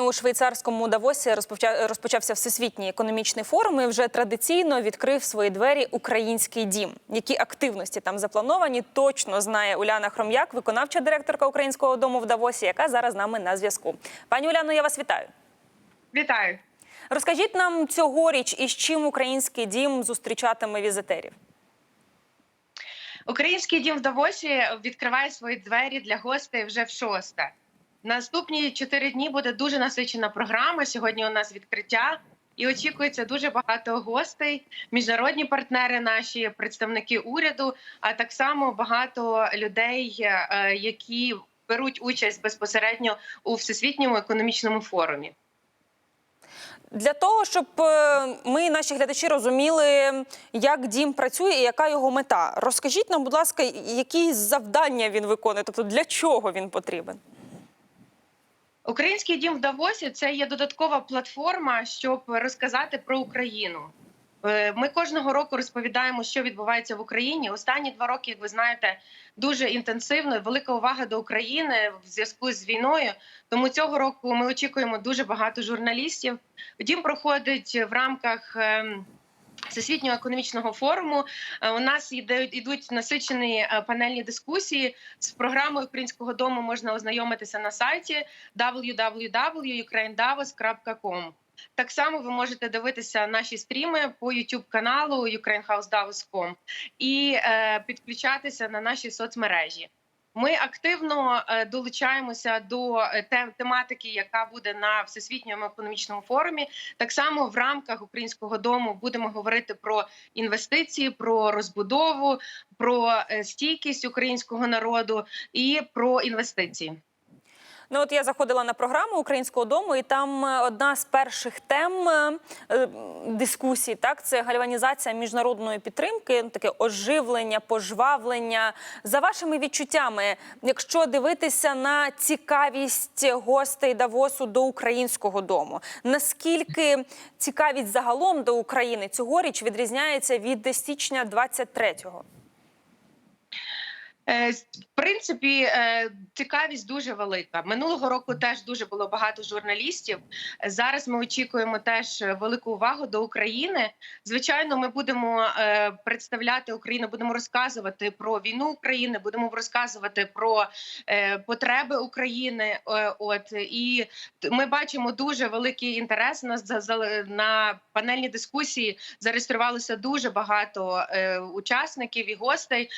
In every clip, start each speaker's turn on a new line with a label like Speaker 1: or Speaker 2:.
Speaker 1: У швейцарському Давосі розпоча- розпочався всесвітній економічний форум і вже традиційно відкрив свої двері український дім. Які активності там заплановані, точно знає Уляна Хром'як, виконавча директорка українського дому в Давосі, яка зараз з нами на зв'язку. Пані Уляно, я вас вітаю.
Speaker 2: Вітаю.
Speaker 1: Розкажіть нам цьогоріч, із чим український дім зустрічатиме візитерів.
Speaker 2: Український дім в Давосі відкриває свої двері для гостей вже в шосте. Наступні чотири дні буде дуже насичена програма. Сьогодні у нас відкриття. І очікується дуже багато гостей, міжнародні партнери, наші представники уряду, а так само багато людей, е, які беруть участь безпосередньо у всесвітньому економічному форумі.
Speaker 1: Для того, щоб е, ми, наші глядачі, розуміли, як дім працює і яка його мета. Розкажіть нам, будь ласка, які завдання він виконує, тобто для чого він потрібен?
Speaker 2: Український дім в Давосі це є додаткова платформа, щоб розказати про Україну. Е, Ми кожного року розповідаємо, що відбувається в Україні. Останні два роки, як ви знаєте, дуже інтенсивно велика увага до України в зв'язку з війною. Тому цього року ми очікуємо дуже багато журналістів. Дім проходить в рамках. Всесвітнього економічного форуму Е, у нас йдуть насичені е, панельні дискусії з програмою українського дому. Можна ознайомитися на сайті www.ukraindavos.com. Так само ви можете дивитися наші стріми по youtube каналу ukrainhousedavos.com і е, підключатися на наші соцмережі. Ми активно е, долучаємося до е, тематики, яка буде на всесвітньому економічному форумі. Так само в рамках українського дому будемо говорити про інвестиції, про розбудову, про е, стійкість українського народу і про інвестиції.
Speaker 1: Ну, от я заходила на програму українського дому, і там е, одна з перших тем е, е, дискусій, так, це гальванізація міжнародної підтримки, ну, таке оживлення, пожвавлення. За вашими відчуттями, якщо дивитися на цікавість гостей Давосу до українського дому, наскільки цікавість загалом до України цьогоріч відрізняється від січня 23-го?
Speaker 2: Е, В принципі, е, цікавість дуже велика. Минулого року теж дуже було багато журналістів. Зараз ми очікуємо теж велику увагу до України. Звичайно, ми будемо е, представляти Україну, будемо розказувати про війну України, будемо розказувати про потреби України. От і ми бачимо дуже великий інтерес. Нас на панельні дискусії зареєструвалося дуже багато учасників і гостей.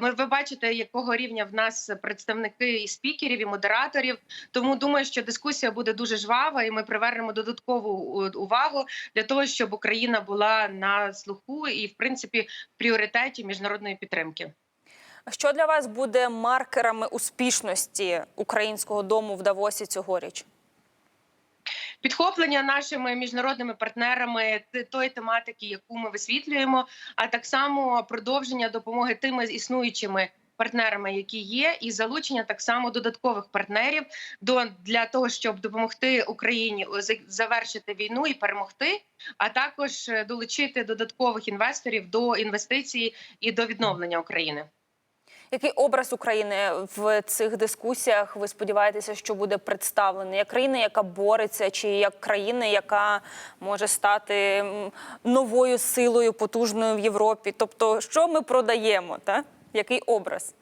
Speaker 2: Ми ви бачите, якого рівня в нас представники і спікерів, і модераторів. Тому думаю, що дискусія буде дуже жвава, і ми привернемо додаткову увагу для того, щоб Україна була на слуху і, в принципі, в пріоритеті міжнародної підтримки.
Speaker 1: Що для вас буде маркерами успішності українського дому в Давосі цьогоріч?
Speaker 2: підхоплення нашими міжнародними партнерами тої тематики, яку ми висвітлюємо, а так само продовження допомоги тими існуючими. Партнерами, які є, і залучення так само додаткових партнерів до для того, щоб допомогти Україні завершити війну і перемогти, а також е, долучити додаткових інвесторів до інвестицій і до відновлення України.
Speaker 1: Який образ України в цих дискусіях ви сподіваєтеся, що буде представлений? Як країна, яка бореться, чи як країна, яка може стати новою силою, потужною в Європі? Тобто, що ми продаємо? Та? Який образ?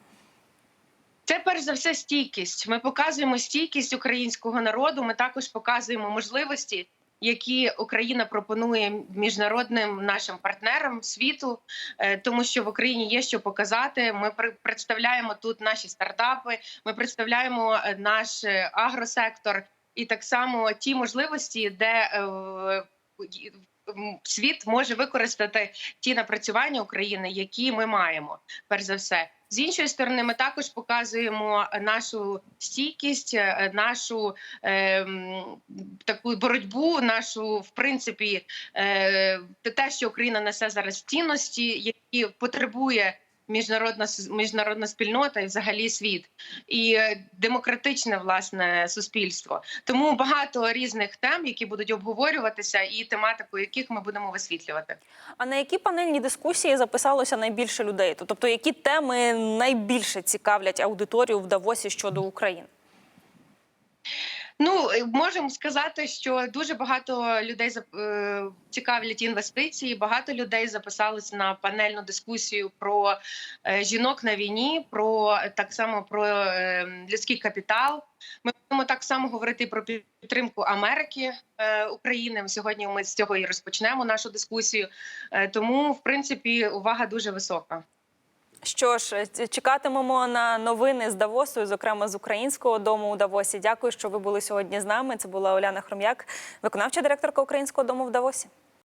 Speaker 2: Це перш за все стійкість. Ми показуємо стійкість українського народу. Ми також показуємо можливості, які Україна пропонує міжнародним нашим партнерам світу, Е, тому що в Україні є що показати. Ми пр- представляємо тут наші стартапи. Ми представляємо е, наш е, агросектор і так само ті можливості, де світ може використати ті напрацювання України, які ми маємо. Перш за все, з іншої сторони, ми також показуємо нашу стійкість, е, нашу е, таку боротьбу, нашу в принципі е, те, що Україна несе зараз цінності, які потребує. Міжнародна міжнародна спільнота і взагалі світ і е, демократичне власне суспільство. Тому багато різних тем, які будуть обговорюватися, і тематику яких ми будемо висвітлювати.
Speaker 1: А на які панельні дискусії записалося найбільше людей? Тобто, які теми найбільше цікавлять аудиторію в Давосі щодо України?
Speaker 2: Ну е, можемо сказати, що дуже багато людей е, цікавлять інвестиції. Багато людей записались на панельну дискусію про е, жінок на війні, про так само про людський капітал. Ми будемо так само говорити про підтримку Америки України. Сьогодні ми з цього і розпочнемо нашу дискусію. Тому, в принципі, увага дуже висока.
Speaker 1: Що ж, е, чекатимемо на новини з Давосу, зокрема з українського дому у Давосі. Дякую, що ви були сьогодні з нами. Це була Оляна Хром'як, виконавча директорка українського дому в Давосі.